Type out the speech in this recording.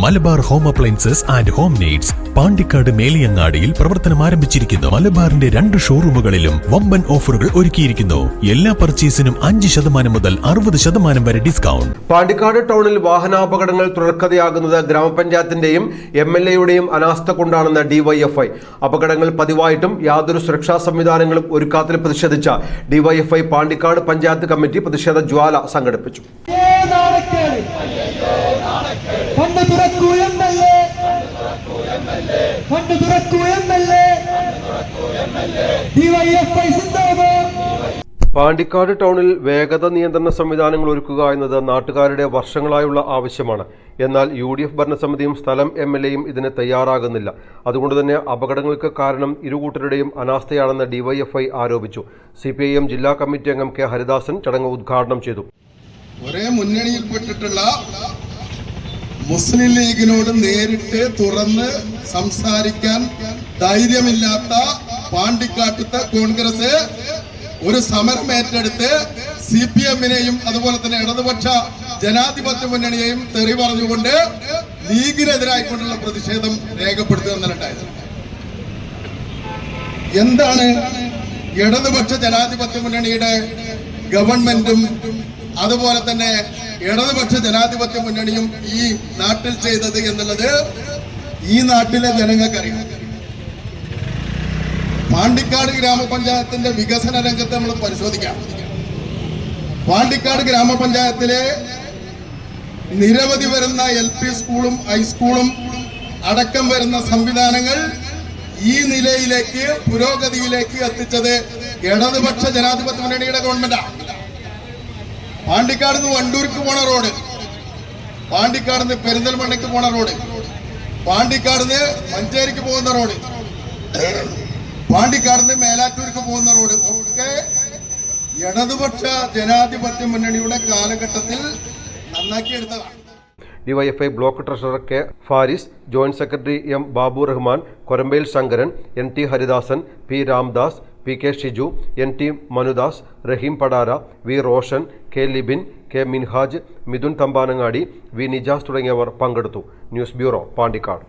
Malabar home appliances and home needs Pandikkad മേലിയങ്ങാടിയിൽ പ്രവർത്തനം ആരംഭിച്ചിരിക്കുന്നു. മലബാറിന്റെ രണ്ട് ഷോറൂമുകളിലും വമ്പൻ ഓഫറുകൾ ഒരുക്കിയിരിക്കുന്നു. എല്ലാ പർച്ചേസിനും അഞ്ച് ശതമാനം മുതൽ അറുപത് ശതമാനം വരെ ഡിസ്കൗണ്ട്. പാണ്ടിക്കാട് ടൗണിൽ വാഹനാപകടങ്ങൾ തുടർക്കഥയാകുന്നത് ഗ്രാമപഞ്ചായത്തിന്റെയും എം എൽ എയുടെയും അനാസ്ഥ കൊണ്ടാണെന്ന് ഡിവൈഎഫ്ഐ അപകടങ്ങൾ പതിവായിട്ടും യാതൊരു സുരക്ഷാ സംവിധാനങ്ങളും ഒരുക്കാത്തിൽ പ്രതിഷേധിച്ച ഡിവൈഎഫ്ഐ പാണ്ടിക്കാട് പഞ്ചായത്ത് കമ്മിറ്റി പ്രതിഷേധ ജ്വാല സംഘടിപ്പിച്ചു. കണ്ണു തുറക്കൂ എം എൽ എ. കണ്ണു തുറക്കൂ എം എൽ എ. ഡിവൈഎഫ്ഐ സിന്ദാബാദ് പാണ്ടിക്കാട് ടൗണിൽ വേഗത നിയന്ത്രണ സംവിധാനങ്ങൾ ഒരുക്കുക എന്നത് നാട്ടുകാരുടെ വർഷങ്ങളായുള്ള ആവശ്യമാണ്. എന്നാൽ യു ഡി എഫ് ഭരണസമിതിയും സ്ഥലം എം എൽ എയും ഇതിന് തയ്യാറാകുന്നില്ല. അതുകൊണ്ട് തന്നെ അപകടങ്ങൾക്ക് കാരണം ഇരുകൂട്ടരുടെയും അനാസ്ഥയാണെന്ന് ഡിവൈഎഫ്ഐ ആരോപിച്ചു. സി പി ഐ എം ജില്ലാ കമ്മിറ്റി അംഗം കെ ഹരിദാസൻ ചടങ്ങ് ഉദ്ഘാടനം ചെയ്തു. ഒരേ മുന്നണിയിൽപ്പെട്ടിട്ടുള്ള മുസ്ലിം ലീഗിനോട് നേരിട്ട് തുറന്ന് സംസാരിക്കാൻ ധൈര്യമില്ലാത്ത പാണ്ടിക്കാട്ടത്തെ കോൺഗ്രസ് ഒരു സമരം ഏറ്റെടുത്ത് സി പി എമ്മിനെയും അതുപോലെ തന്നെ ഇടതുപക്ഷ ജനാധിപത്യ മുന്നണിയെയും തെറി പറഞ്ഞുകൊണ്ട് ലീഗിനെതിരായിക്കൊണ്ടുള്ള പ്രതിഷേധം രേഖപ്പെടുത്തുക എന്നുണ്ടായത് എന്താണ് ഇടതുപക്ഷ ജനാധിപത്യ മുന്നണിയുടെ ഗവൺമെന്റും അതുപോലെ തന്നെ ഇടതുപക്ഷ ജനാധിപത്യ മുന്നണിയും ഈ നാട്ടിൽ ചെയ്തത് എന്നുള്ളത് ഈ നാട്ടിലെ ജനങ്ങൾക്കറിയാം. പാണ്ടിക്കാട് ഗ്രാമപഞ്ചായത്തിന്റെ വികസന രംഗത്ത് നമ്മൾ പരിശോധിക്കാം. പാണ്ടിക്കാട് ഗ്രാമപഞ്ചായത്തിലെ നിരവധി വരുന്ന എൽ പി സ്കൂളും ഹൈസ്കൂളും അടക്കം വരുന്ന സംവിധാനങ്ങൾ ഈ നിലയിലേക്ക് പുരോഗതിയിലേക്ക് എത്തിച്ചത് ഇടതുപക്ഷ ജനാധിപത്യ മുന്നണിയുടെ ഗവൺമെന്റാണ്. പാണ്ടിക്കാട് നിന്ന് വണ്ടൂർക്ക് പോണ റോഡ്. പാണ്ടിക്കാട് നിന്ന് പെരിന്തൽമണ്ണയ്ക്ക് പോണ റോഡ്. പാണ്ടിക്കാട് നിന്ന് മഞ്ചേരിക്ക് പോകുന്ന റോഡ്. പാണ്ടിക്കാട് നിന്ന് മേലാറ്റൂർക്ക് പോകുന്ന റോഡ്. ഒക്കെ ഇടതുപക്ഷ ജനാധിപത്യ മുന്നണിയുടെ കാലഘട്ടത്തിൽ നന്നാക്കിയെടുത്തതാണ് DYFI block treasurer K Faris joint secretary M Babu Rahman Korambayil Sankaran N T Haridasan P Ramdas P K Shiju N T Manudas Raheem Padara V Roshan K Libin K Minhaj Mithun Thampanangadi V Nijas തുടങ്ങിയവർ പങ്കെടുത്തു. News bureau Pandikkad.